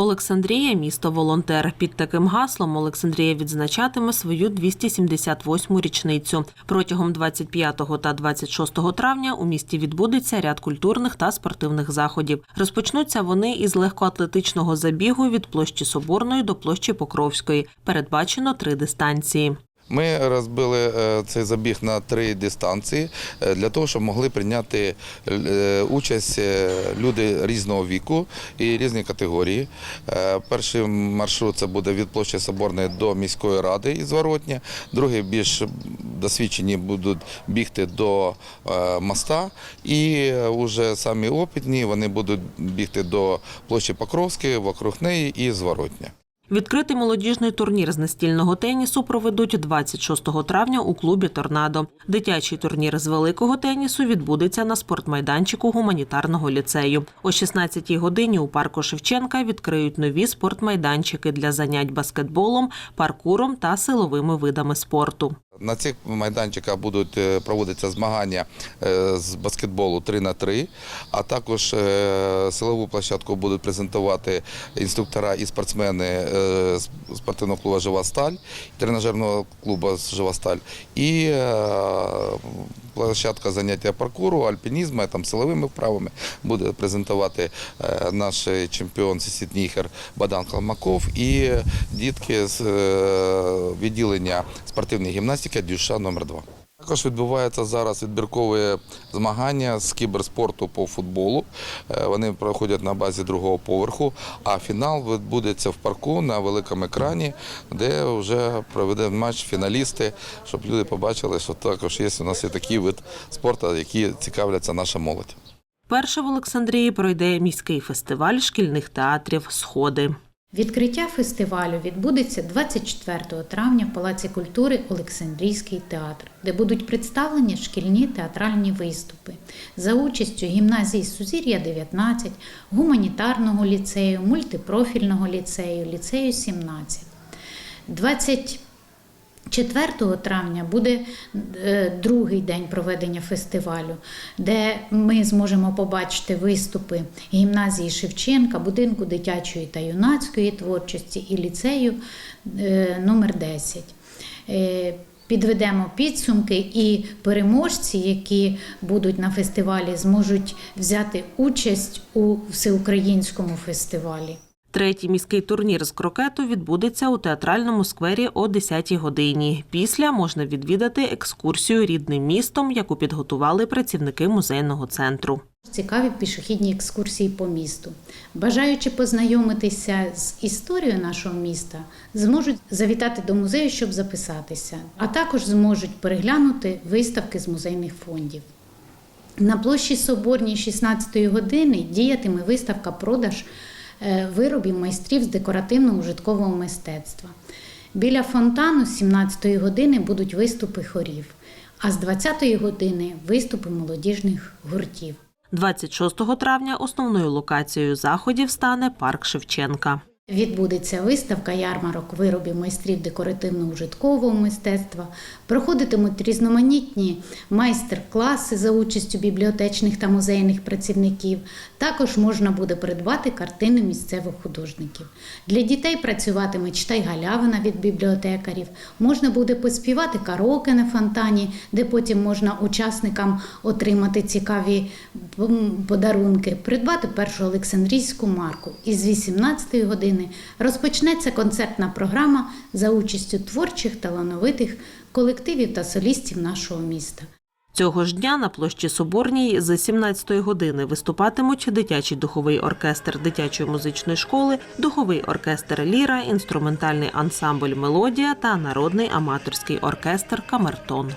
Олександрія місто волонтер. Під таким гаслом Олександрія відзначатиме свою 278-му річницю. Протягом 25 та 26 травня у місті відбудеться ряд культурних та спортивних заходів. Розпочнуться вони із легкоатлетичного забігу від площі Соборної до площі Покровської. Передбачено три дистанції. Ми розбили е, цей забіг на три дистанції е, для того, щоб могли прийняти е, участь люди різного віку і різні категорії. Перший маршрут це буде від площі Соборної до міської ради із Воротня. Другий більш досвідчені будуть бігти до моста. І вже самі опитні вони будуть бігти до площі Покровської, вокруг неї і Зворотня. Відкритий молодіжний турнір з настільного тенісу проведуть 26 травня у клубі Торнадо. Дитячий турнір з великого тенісу відбудеться на спортмайданчику гуманітарного ліцею. О 16-й годині у парку Шевченка відкриють нові спортмайданчики для занять баскетболом, паркуром та силовими видами спорту. На цих майданчиках будуть е, проводитися змагання е, з баскетболу 3 на 3 а також е, силову площадку будуть презентувати інструктора і спортсмени спортивного клубу Жива сталь, тренажерного клубу Жива сталь і площадка заняття паркуру, альпінізму, там силовими вправами буде презентувати е, наш чемпіон Сісідніхер Богдан Калмаков і дітки з е, відділення спортивної гімнастики Дюша номер 2 Також відбувається зараз відбіркові змагання з кіберспорту по футболу. Е, Вони проходять на базі другого поверху, а фінал відбудеться в парку на великому екрані, де вже проведе матч фіналісти, щоб люди побачили, що також є у нас і такий вид спорту, який цікавляться наша молодь. Перше в Олександрії пройде міський фестиваль шкільних театрів Сходи. Відкриття фестивалю відбудеться 24 травня в Палаці культури Олександрійський театр, де будуть представлені шкільні театральні виступи за участю гімназії Сузір'я 19, гуманітарного ліцею, мультипрофільного ліцею, ліцею 17. 24 травня буде е, другий день проведення фестивалю, де ми зможемо побачити виступи гімназії Шевченка, будинку дитячої та юнацької творчості і ліцею е, номер 10. Е, Підведемо підсумки, і переможці, які будуть на фестивалі, зможуть взяти участь у всеукраїнському фестивалі. Третій міський турнір з крокету відбудеться у театральному сквері о 10-й годині. Після можна відвідати екскурсію рідним містом, яку підготували працівники музейного центру. Цікаві пішохідні екскурсії по місту. Бажаючи познайомитися з історією нашого міста, зможуть завітати до музею, щоб записатися, а також зможуть переглянути виставки з музейних фондів. На площі Соборній 16-ї години діятиме виставка продаж виробів майстрів з декоративно-ужиткового мистецтва. Біля фонтану з 17 години будуть виступи хорів, а з 20 години виступи молодіжних гуртів. 26 травня основною локацією заходів стане парк Шевченка. Відбудеться виставка ярмарок виробів майстрів декоративно-ужиткового мистецтва. Проходитимуть різноманітні майстер-класи за участю бібліотечних та музейних працівників. Також можна буде придбати картини місцевих художників. Для дітей працюватиме читай галявина від бібліотекарів. Можна буде поспівати караоке на фонтані, де потім можна учасникам отримати цікаві подарунки, придбати першу Олександрійську марку. І з 18 години розпочнеться концертна програма за участю творчих талановитих колективів та солістів нашого міста. Цього ж дня на площі Соборній з 17-ї години виступатимуть дитячий духовий оркестр дитячої музичної школи, духовий оркестр Ліра, інструментальний ансамбль Мелодія та народний аматорський оркестр Камертон.